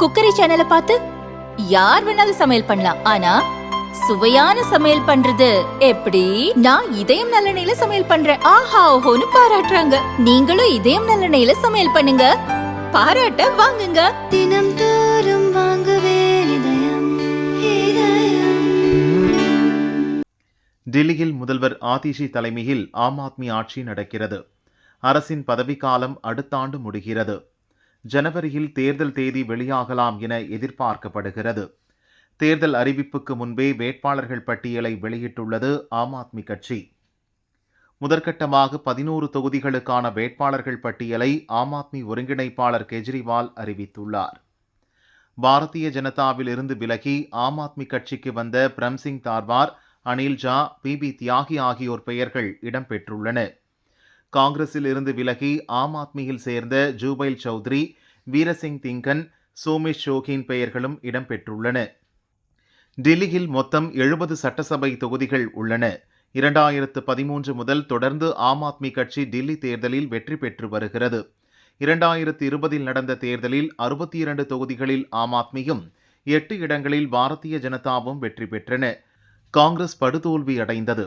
Cookery சேனலை பார்த்து யார் வேணாலும் சமையல் பண்ணலாம். ஆனா சுவையான சமையல் பண்றது எப்படி? நான் இதயம் நல்லெண்ணெயில சமையல் பண்றேன். ஆஹா ஓஹோன்னு பாராட்டுறாங்க. நீங்களும் இதயம் நல்லெண்ணெயில சமையல் பண்ணுங்க. பாராட்ட வாங்குங்க. தினம் தோறும் வாங்குவே இதயம் இதயம். டில்லியில் முதல்வர் ஆதிஷி தலைமையில் ஆம் ஆத்மி ஆட்சி நடக்கிறது. அரசின் பதவிக்காலம் அடுத்த ஆண்டு முடிகிறது. ஜனவரியில் தேர்தல் தேதி வெளியாகலாம் என எதிர்பார்க்கப்படுகிறது. தேர்தல் அறிவிப்புக்கு முன்பே வேட்பாளர்கள் பட்டியலை வெளியிட்டுள்ளது ஆம் ஆத்மி கட்சி. முதற்கட்டமாக பதினோரு தொகுதிகளுக்கான வேட்பாளர்கள் பட்டியலை ஆம் ஆத்மி ஒருங்கிணைப்பாளர் கெஜ்ரிவால் அறிவித்துள்ளார். பாரதிய ஜனதாவில் இருந்து விலகி ஆம் ஆத்மி கட்சிக்கு வந்த பிரம்சிங் தார்வார் அனில் ஜா பி. பி. தியாகி ஆகியோர் பெயர்கள் இடம்பெற்றுள்ளன. காங்கிரஸில் இருந்து விலகி ஆம் ஆத்மியில் சேர்ந்த ஜூபைல் சௌத்ரி வீரசிங் திங்கன் சோமேஷ் ஷோகின் பெயர்களும் இடம்பெற்றுள்ளன டெல்லியில் மொத்தம் எழுபது சட்டசபை தொகுதிகள் உள்ளன. இரண்டாயிரத்து பதிமூன்று முதல் தொடர்ந்து ஆம் ஆத்மி கட்சி டில்லி தேர்தலில் வெற்றி பெற்று வருகிறது. இரண்டாயிரத்து இருபதில் நடந்த தேர்தலில் அறுபத்தி இரண்டு தொகுதிகளில் ஆம் ஆத்மியும் எட்டு இடங்களில் பாரதிய ஜனதாவும் வெற்றி பெற்றன. காங்கிரஸ் படுதோல்வி அடைந்தது.